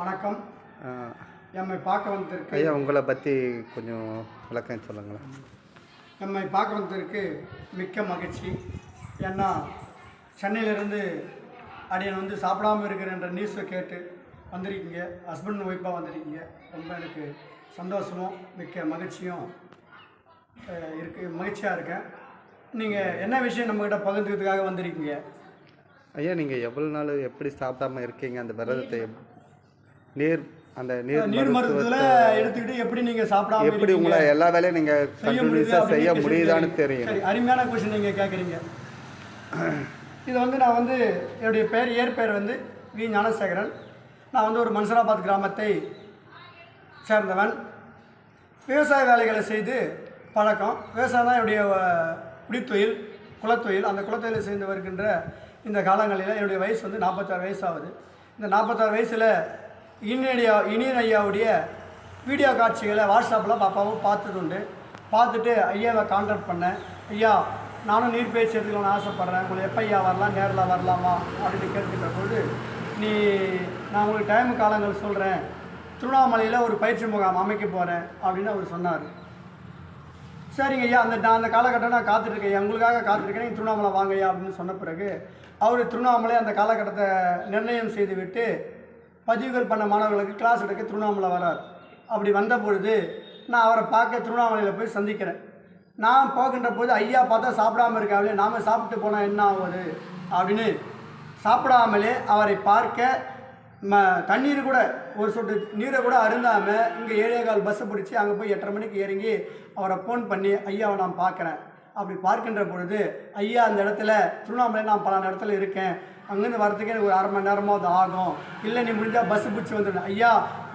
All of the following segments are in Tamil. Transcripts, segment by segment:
வணக்கம். எம்மை பார்க்க வந்ததற்கு ஐயா உங்களை பற்றி கொஞ்சம் விளக்கம் சொல்லுங்களேன். எம்மை பார்க்க வந்ததற்கு மிக்க மகிழ்ச்சி. ஏன்னா சென்னையிலேருந்து அடியன் வந்து சாப்பிடாம இருக்கிறன்ற நியூஸை கேட்டு வந்திருக்கீங்க. ஹஸ்பண்ட் ஒய்ஃபாக வந்திருக்கீங்க. ரொம்ப எனக்கு சந்தோஷமும் மிக்க மகிழ்ச்சியும் இருக்கு. மகிழ்ச்சியாக இருக்கேன். நீங்கள் என்ன விஷயம் நம்மக்கிட்ட பகிர்ந்துக்கிறதுக்காக வந்திருக்கீங்க? ஐயா நீங்கள் எவ்வளோ நாள் எப்படி சாப்பிடாம இருக்கீங்க? அந்த விரதத்தை நீர் அந்த நீர் நீர் மருத்துவத்தில் மருத்துவத்தை எடுத்துக்கிட்டு எப்படி நீங்கள் சாப்பிடாம எப்படி? உங்களை எல்லா வேலையும் நீங்கள் செய்ய முடியுது கண்டினியூஸாக செய்ய முடியுதான்னு. தெரியும். சரி அருமையான கொஷின் நீங்கள் கேட்குறீங்க இது வந்து நான் வந்து என்னுடைய பேர் இயற்பெயர் வந்து வி. ஞானசேகரன். நான் வந்து ஒரு மன்சராபாத் கிராமத்தை சேர்ந்தவன். விவசாய வேலைகளை செய்து பழக்கம். விவசாயம் தான் என்னுடைய குடித்தொழில் குலத்தொழில். அந்த குலத்தொழிலை செய்து வருகின்ற இந்த காலங்களில் என்னுடைய வயசு வந்து நாற்பத்தாறு வயசு ஆகுது. இந்த நாற்பத்தாறு வயசில் இனியடியா இனியன் ஐயாவுடைய வீடியோ காட்சிகளை வாட்ஸ்அப்பில் பாப்பாவும் பார்த்தது உண்டு பார்த்துட்டு ஐயாவை கான்டாக்ட் பண்ணேன். ஐயா நானும் நீர் பயிற்சி எடுத்துக்கணும்னு ஆசைப்பட்றேன். உங்களை எப்போ ஐயா வரலாம்? நேரில் வரலாமா? அப்படின்னு கேட்டுக்கிட்ட பொழுது நீ நான் உங்களுக்கு டைம் காலங்கள் சொல்கிறேன் திருவண்ணாமலையில் ஒரு பயிற்சி முகாம் அமைக்க போகிறேன் அப்படின்னு அவர் சொன்னார். சரிங்க ஐயா அந்த நான் அந்த காலகட்டம் நான் காத்துட்ருக்கேன் ஐயா. உங்களுக்காக காத்திருக்கேன். நீங்கள் திருவண்ணாமலை வாங்க ஐயா அப்படின்னு சொன்ன பிறகு அவர் திருவண்ணாமலை அந்த காலகட்டத்தை நிர்ணயம் செய்து விட்டு பதிவுகள் பண்ண மாணவர்களுக்கு கிளாஸ் எடுக்க திருவண்ணாமலை வரார். அப்படி வந்த பொழுது நான் அவரை பார்க்க திருவண்ணாமலையில் போய் சந்திக்கிறேன். நான் போகின்ற போது ஐயா பார்த்தா சாப்பிடாம இருக்காங்களே நாம் சாப்பிட்டு போனால் என்ன ஆகுது? அப்படின்னு சாப்பிடாமலே அவரை பார்க்க ம தண்ணீர் கூட ஒரு சொட்டு நீரை கூட அருந்தாமல் இங்கே ஏழே கால் பஸ்ஸை பிடிச்சி அங்கே போய் எட்டரை மணிக்கு இறங்கி அவரை ஃபோன் பண்ணி ஐயாவை நான் பார்க்குறேன். அப்படி பார்க்கின்ற பொழுது ஐயா அந்த இடத்துல திருவண்ணாமலை நான் பல இடத்துல இருக்கேன். அங்கேருந்து வரதுக்கே எனக்கு ஒரு அரை மணி நேரமாவது ஆகும். இல்லை நீ முடிஞ்சால் பஸ்ஸு பிடிச்சி வந்துடு. ஐயா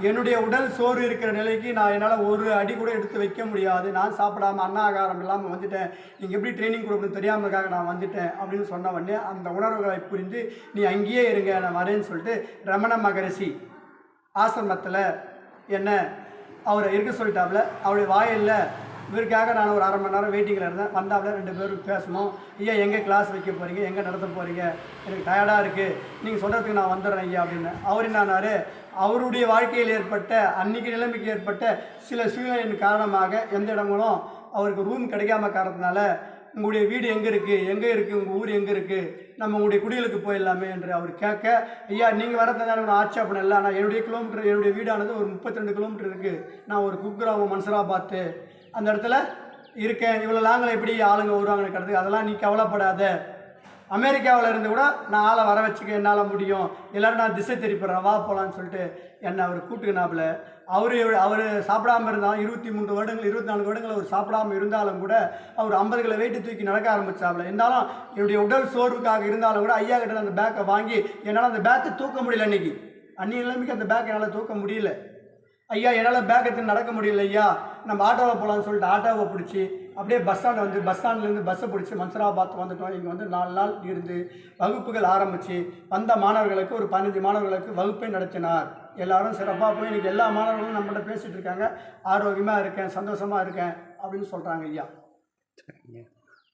என்னுடைய உடல் சோறு இருக்கிற நிலைக்கு நான் என்னால் ஒரு அடி கூட எடுத்து வைக்க முடியாது. நான் சாப்பிடாம அண்ணா ஆகாரம் இல்லாமல் வந்துட்டேன். நீங்கள் எப்படி ட்ரைனிங் கொடுக்கணும் தெரியாமலுக்காக நான் வந்துட்டேன் அப்படின்னு சொன்ன உடனே அந்த உணர்வுகளை புரிந்து நீ அங்கேயே இருங்க நான் வரேன்னு சொல்லிட்டு ரமண மகரிஷி ஆசிரமத்தில் என்ன அவரை இருக்க சொல்லிட்டாப்புல அவருடைய வாயிலில் இவருக்காக நான் ஒரு அரை மணி நேரம் வெயிட்டிங்கில் இருந்தேன். வந்தாப்புல ரெண்டு பேரும் பேசணும் ஐயா எங்கே கிளாஸ் வைக்க போகிறீங்க எங்கே நடத்த போகிறீங்க எனக்கு டயர்டாக இருக்குது நீங்கள் சொல்கிறதுக்கு நான் வந்துடுறேன் ஐயா அப்படின்னு. அவர் என்னானார் அவருடைய வாழ்க்கையில் ஏற்பட்ட அன்னைக்கு நிலைமைக்கு ஏற்பட்ட சில சூழ்நிலையின் காரணமாக எந்த இடங்களும் அவருக்கு ரூம் கிடைக்காம காரணத்தினால உங்களுடைய வீடு எங்கே இருக்குது எங்கே இருக்குது உங்கள் ஊர் எங்கே இருக்குது நம்ம உங்களுடைய குடிகளுக்கு போயிடலாமே என்று அவர் கேட்க ஐயா நீங்கள் வரது நேரம் ஆட்சேபணம் இல்லை. ஆனால் என்னுடைய கிலோமீட்டர் என்னுடைய வீடானது ஒரு முப்பத்தி ரெண்டு கிலோமீட்டர் இருக்குது நான் ஒரு குக்கிராமம் மன்சராபாத்து அந்த இடத்துல இருக்கேன். இவ்வளோ லாங்கில் எப்படி ஆளுங்க வருவாங்கன்னு கிடக்கு அதெல்லாம் நீ கவலைப்படாத. அமெரிக்காவில் இருந்து கூட நான் ஆளை வர வச்சுக்க என்னால் முடியும். எல்லோரும் நான் திசை திருப்பிடுறேன். வா போகலான்னு சொல்லிட்டு என்னை அவர் கூட்டுக்கினாப்புல அவர் அவர் சாப்பிடாம இருந்தாலும் இருபத்தி மூன்று வருடங்கள் இருபத்தி நாலு வருடங்கள் அவர் சாப்பிடாம இருந்தாலும் கூட அவர் ஐம்பது கிலோ வெயிட்டு தூக்கி நடக்க ஆரம்பிச்சாப்புல. இருந்தாலும் என்னுடைய உடல் சோர்வுக்காக இருந்தாலும் கூட ஐயா கிட்ட அந்த பேக்கை வாங்கி என்னால் அந்த பேக்கை தூக்க முடியல அன்றைக்கி அந்நிய நிலைமைக்கு அந்த பேக்கை என்னால் தூக்க முடியல. ஐயா என்னால் பேக்கை நடக்க முடியல ஐயா. நம்ம ஆட்டோவில் போகலான்னு சொல்லிட்டு ஆட்டோவை பிடிச்சி அப்படியே பஸ் ஸ்டாண்ட் வந்து பஸ் ஸ்டாண்ட்லேருந்து பஸ்ஸை பிடிச்சி மன்சராபாத் வந்துட்டோம். இங்கே வந்து நாலு நாள் இருந்து வகுப்புகள் ஆரம்பித்து வந்த மாணவர்களுக்கு ஒரு பதினஞ்சு மாணவர்களுக்கு வகுப்பை நடத்தினார். எல்லாரும் சிறப்பாக போய் இன்றைக்கி எல்லா மாணவர்களும் நம்மகிட்ட பேசிகிட்டு இருக்காங்க. ஆரோக்கியமாக இருக்கேன் சந்தோஷமாக இருக்கேன் அப்படின்னு சொல்கிறாங்க ஐயா.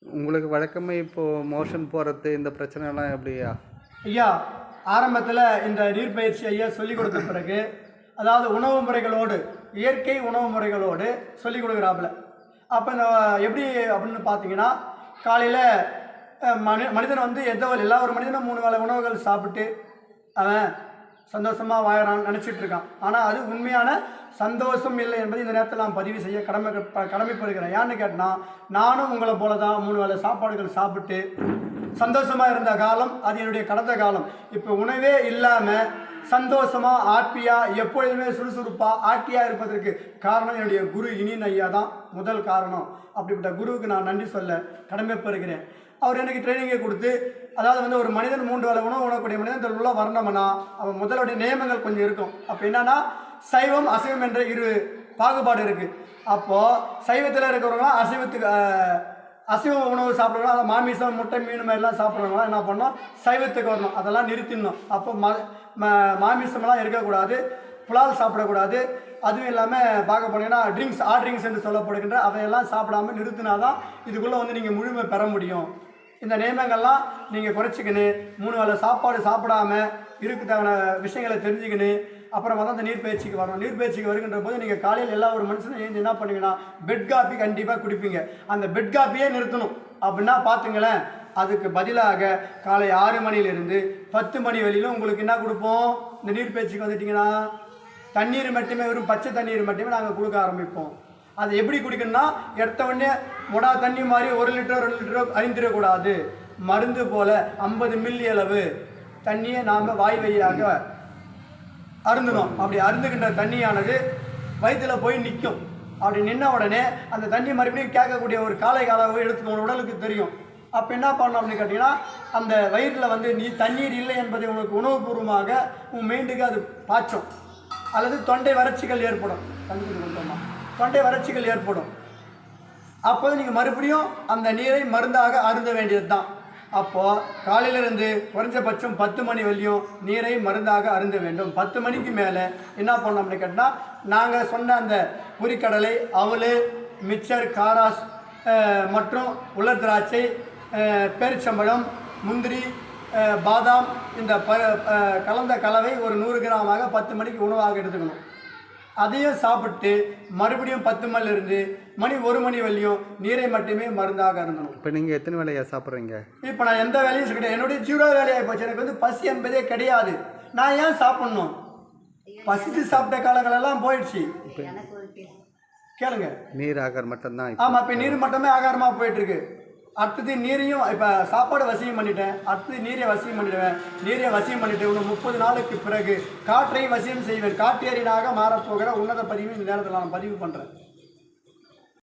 உங்களுக்கு வழக்கமாக இப்போது மோஷன் போகிறது இந்த பிரச்சனைலாம் எப்படியா? ஐயா ஆரம்பத்தில் இந்த நீர்ப்பயிற்சி ஐயா சொல்லிக் கொடுத்த பிறகு அதாவது உணவு முறைகளோடு இயற்கை உணவு முறைகளோடு சொல்லிக் கொடுக்குறாப்புல. அப்போ இந்த எப்படி அப்படின்னு பார்த்தீங்கன்னா காலையில் மனி மனிதன் வந்து எந்த எல்லா ஒரு மனிதனும் மூணு வேளை உணவுகள் சாப்பிட்டு அவன் சந்தோஷமாக வாழறான்னு நினச்சிட்டு இருக்கான். ஆனால் அது உண்மையான சந்தோஷம் இல்லை என்பதை இந்த நேரத்தில் நான் பதிவு செய்ய கடமை கடமைப்படுகிறேன். ஏன்னு கேட்டால் நானும் உங்களை போல தான் மூணு வேளை சாப்பாடுகள் சாப்பிட்டு சந்தோஷமாக இருந்த காலம் அது என்னுடைய கடந்த காலம். இப்போ உணவே இல்லாமல் சந்தோஷமாக ஆப்பியாக எப்பொழுதுமே சுறுசுறுப்பாக ஆட்டியாக இருப்பதற்கு காரணம் என்னுடைய குரு இனியன் ஐயா தான். முதல் காரணம். அப்படிப்பட்ட குருவுக்கு நான் நன்றி சொல்ல கடமைப்படுகிறேன். அவர் எனக்கு ட்ரைனிங்கை கொடுத்து அதாவது வந்து ஒரு மனிதன் மூன்று வேளை உணவு உணரக்கூடிய மனிதன் உள்ள வரணும்னா அவன் முதலுடைய நியமங்கள் கொஞ்சம் இருக்கும். அப்போ என்னன்னா சைவம் அசைவம் என்ற இரு பாகுபாடு இருக்குது அப்போது சைவத்தில் இருக்கிறவங்களாம் அசைவத்துக்கு அசைவ உணவு சாப்பிட்றோம் அதை மாமிசம் முட்டை மீன் மாதிரிலாம் சாப்பிட்றவங்களாம் என்ன பண்ணோம் சைவத்துக்கு வரணும். அதெல்லாம் நிறுத்திடணும். அப்போ ம மாமிசமெல்லாம் இருக்கக்கூடாது. புலால் சாப்பிடக்கூடாது. அதுவும் இல்லாமல் பார்க்க போனீங்கன்னா ட்ரிங்க்ஸ் ஆ ட்ரிங்க்ஸ் என்று சொல்லப்படுகின்ற அதையெல்லாம் சாப்பிடாம நிறுத்தினாதான் இதுக்குள்ளே வந்து நீங்கள் முழுமை பெற முடியும். இந்த நியமங்கள்லாம் நீங்கள் குறைச்சிக்கின்னு மூணு வேளை சாப்பாடு சாப்பிடாம இருக்குதான விஷயங்களை தெரிஞ்சுக்கின்னு அப்புறமா வந்து அந்த நீர்பயிற்சிக்கு வரணும். நீர்பயிற்சிக்கு வருகின்ற போது நீங்கள் காலையில் எல்லா ஒரு மனுஷனும் எழுந்து என்ன பண்ணுவீங்கன்னா பெட் காப்பி கண்டிப்பாக குடிப்பீங்க. அந்த பெட் காப்பியே நிறுத்தணும். அப்படின்னா பார்த்துங்களேன் அதுக்கு பதிலாக காலை ஆறு மணியிலிருந்து பத்து மணி வரையிலும் உங்களுக்கு என்ன கொடுப்போம்? இந்த நீர்ப்பயிற்சிக்கு வந்துட்டீங்கன்னா தண்ணீர் மட்டுமே வெறும் பச்சை தண்ணீர் மட்டுமே நாங்கள் கொடுக்க ஆரம்பிப்போம். அதை எப்படி குடிக்கணும்னா எடுத்த உடனே மொடா தண்ணி மாதிரி ஒரு லிட்டர் ரெண்டு லிட்டரோ அறிந்திடக்கூடாது மருந்து போல் ஐம்பது மில்லி அளவு தண்ணியை நாம் வாய் வழியாக அருந்தணும். அப்படி அருந்துகின்ற தண்ணியானது வயிற்றில் போய் நிற்கும் அப்படி நின்ன உடனே அந்த தண்ணி மறுபடியும் கேட்கக்கூடிய ஒரு காலை காலாவை எடுத்துக்கணும் உடலுக்கு தெரியும். அப்போ என்ன பண்ணணும் அப்படின்னு கேட்டிங்கன்னா அந்த வயிற்றில் வந்து நீ தண்ணீர் இல்லை என்பதை உனக்கு உணவுபூர்வமாக உன் மைண்டுக்கு அது பாய்ச்சும். அல்லது தொண்டை வறட்சிகள் ஏற்படும். தண்ணி தொண்டை வறட்சிகள் ஏற்படும். அப்போது நீங்கள் மறுபடியும் அந்த நீரை மருந்தாக அருந்த வேண்டியது தான் அப்போது காலையிலிருந்து குறைஞ்சபட்சம் பத்து மணி வரையும் நீரை மருந்தாக அருந்த வேண்டும். பத்து மணிக்கு மேலே என்ன பண்ணோம் அப்படின்னு கேட்டால் நாங்கள் சொன்ன அந்த பொரிக்கடலை அவலு மிச்சர் காராஸ் மற்றும் உலர் திராட்சை பேரிச்சம்பழம் முந்திரி பாதாம் இந்த ப கலந்த கலவை ஒரு நூறு கிராமாக பத்து மணிக்கு உணவாக எடுத்துக்கணும். அதையும் சாப்பிட்டு மறுபடியும் பத்து மணில இருந்து மணி ஒரு மணி வரையும் நீரை மட்டுமே மருந்தாக இருந்தணும் இப்போ நீங்கள் எத்தனை வேலையா சாப்பிட்றீங்க? இப்போ நான் எந்த வேலையும் கிடையாது. என்னுடைய ஜீரோ வேலையாகி போச்சு. எனக்கு வந்து பசி என்பதே கிடையாது. நான் ஏன் சாப்பிடணும்? பசித்து சாப்பிட்ட காலங்களெல்லாம் போயிடுச்சு. கேளுங்க. நீர் ஆகார் மட்டும்தான் ஆமாம் இப்போ நீர் மட்டுமே ஆகாரமாக போயிட்டு இருக்கு அடுத்தது நீரையும் இப்போ சாப்பாடு வசியம் பண்ணிட்டேன். அடுத்தது நீரை வசியம் பண்ணிடுவேன். நீரை வசியம் பண்ணிட்டு இன்னும் முப்பது நாளுக்கு பிறகு காற்றை வசியம் செய்வேன். காட்டேரியனாக மாறப்போகிற உன்னத பதிவு இந்த நேரத்தில் நான் பதிவு பண்ணுறேன்